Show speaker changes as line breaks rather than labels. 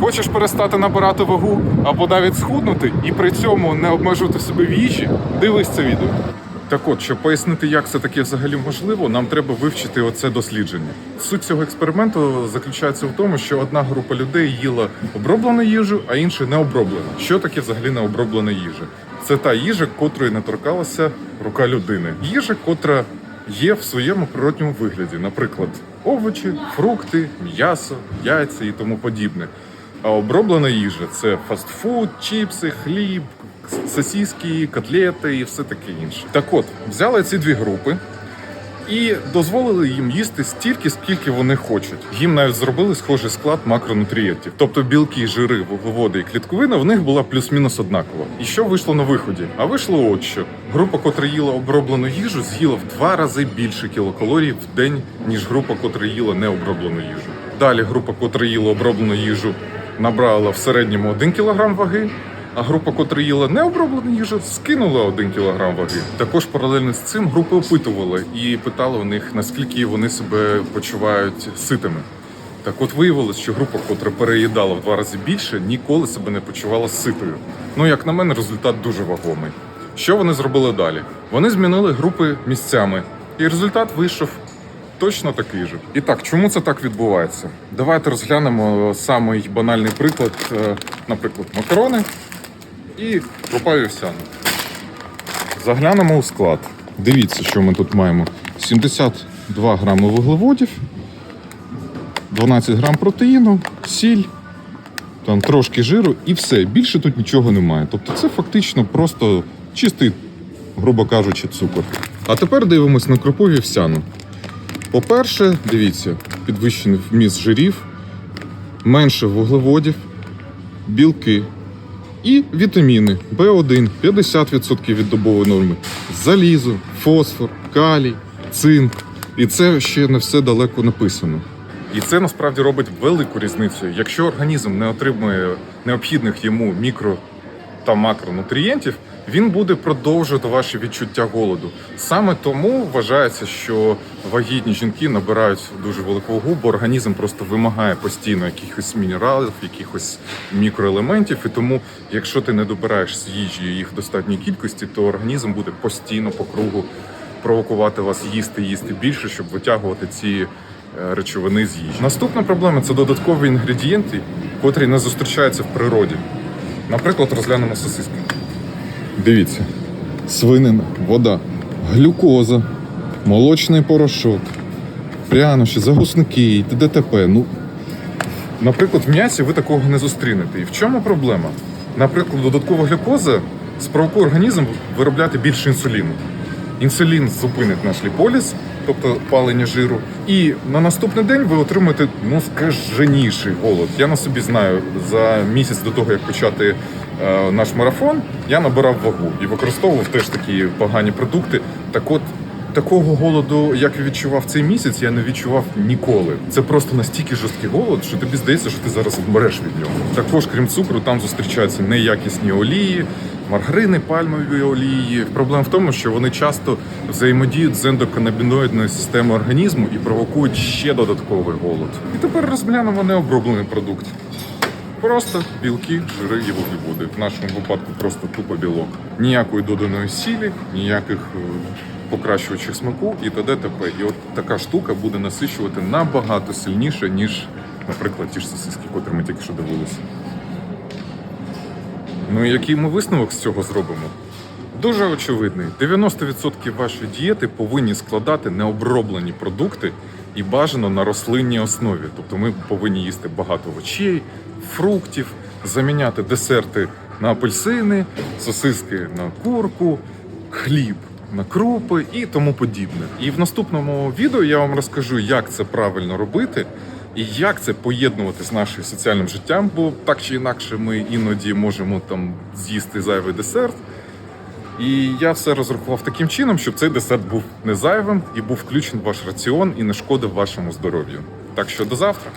Хочеш перестати набирати вагу або навіть схуднути і при цьому не обмежувати себе в їжі? Дивись це відео. Так от, щоб пояснити, як це таке взагалі можливо, нам треба вивчити оце дослідження. Суть цього експерименту заключається в тому, що одна група людей їла оброблену їжу, а інша не оброблену. Що таке взагалі необроблена їжа? Це та їжа, котрої не торкалася рука людини. Їжа, котра є в своєму природньому вигляді, наприклад, овочі, фрукти, м'ясо, яйця і тому подібне. А оброблена їжа це фастфуд, чіпси, хліб, сосиски, котлети і все таке інше. Так от, взяли ці дві групи і дозволили їм їсти стільки, скільки вони хочуть. Їм навіть зробили схожий склад макронутрієнтів. Тобто білки, жири, вуглеводи і клітковина в них була плюс-мінус однакова. І що вийшло на виході? А вийшло от що. Група, котра їла оброблену їжу, з'їла в два рази більше кілокалорій в день, ніж група, котра їла необроблену їжу. Далі група, котра їла оброблену їжу, набрала в середньому 1 кг ваги. А група, котра їла необроблену їжу, скинула 1 кг ваги. Також паралельно з цим групи опитували і питали у них, наскільки вони себе почувають ситими. Так от виявилось, що група, котра переїдала в два рази більше, ніколи себе не почувала ситою. Ну, як на мене, результат дуже вагомий. Що вони зробили далі? Вони змінили групи місцями, і результат вийшов точно такий же. І так, чому це так відбувається? Давайте розглянемо самий банальний приклад, е, наприклад, макарони і крупа вівсяна. Заглянемо у склад. Дивіться, що ми тут маємо: 72 грами вуглеводів, 12 грам протеїну, сіль, там трошки жиру і все. Більше тут нічого немає. Тобто це фактично просто чистий, грубо кажучи, цукор. А тепер дивимось на крупу вівсяну. По-перше, дивіться, підвищений вміст жирів, менше вуглеводів, білки і вітаміни В1 50% від добової норми, залізо, фосфор, калій, цинк. І це ще не все далеко написано. І це насправді робить велику різницю. Якщо організм не отримує необхідних йому мікро та макронутрієнтів, він буде продовжувати ваші відчуття голоду. Саме тому вважається, що вагітні жінки набирають дуже велику вагу, бо організм просто вимагає постійно якихось мінералів, якихось мікроелементів. І тому, якщо ти не добираєш з їжі їх в достатній кількості, то організм буде постійно по кругу провокувати вас їсти, їсти більше, щоб витягувати ці е, речовини з їжі. Наступна проблема це додаткові інгредієнти, котрі не зустрічаються в природі. Наприклад, розглянемо сосиски. Дивіться: свинина, вода, глюкоза, молочний порошок, прянощі, загусники і т.д. Ну, наприклад, в м'ясі ви такого не зустрінете. І в чому проблема? Наприклад, додаткова глюкоза спровокує організм виробляти більше інсуліну. Інсулін зупинить наш ліполіз, тобто палення жиру, і на наступний день ви отримаєте ну скаженіший голод. Я на собі знаю за місяць до того, як почати е, наш марафон, я набирав вагу і використовував теж такі погані продукти. Так от. Такого голоду, як я відчував цей місяць, я не відчував ніколи. Це просто настільки жорсткий голод, що тобі здається, що ти зараз вмреш від нього. Також, крім цукру, там зустрічаються неякісні олії, маргарини, пальмові олії. Проблема в тому, що вони часто взаємодіють з ендоканабіноїдною системою організму і провокують ще додатковий голод. І тепер розглянемо необроблений продукт. Просто білки, жири і вуглеводи. В нашому випадку просто тупо білок. Ніякої доданої сілі, ніяких е, покращувачів смаку і т.д. т.п. І от така штука буде насичувати набагато сильніше, ніж, наприклад, ті ж сосиски, котрі ми тільки що дивилися. Ну і який ми висновок з цього зробимо? Дуже очевидний: 90% вашої дієти повинні складати необроблені продукти і бажано на рослинній основі. Тобто ми повинні їсти багато овочей, фруктів, заміняти десерти на апельсини, сосиски на курку, хліб на крупи і тому подібне. І в наступному відео я вам розкажу, як це правильно робити. І як це поєднувати з нашим соціальним життям, бо так чи інакше ми іноді можемо там з'їсти зайвий десерт. І я все розрахував таким чином, щоб цей десерт був не зайвим і був включений в ваш раціон і не шкодив вашому здоров'ю. Так що до завтра.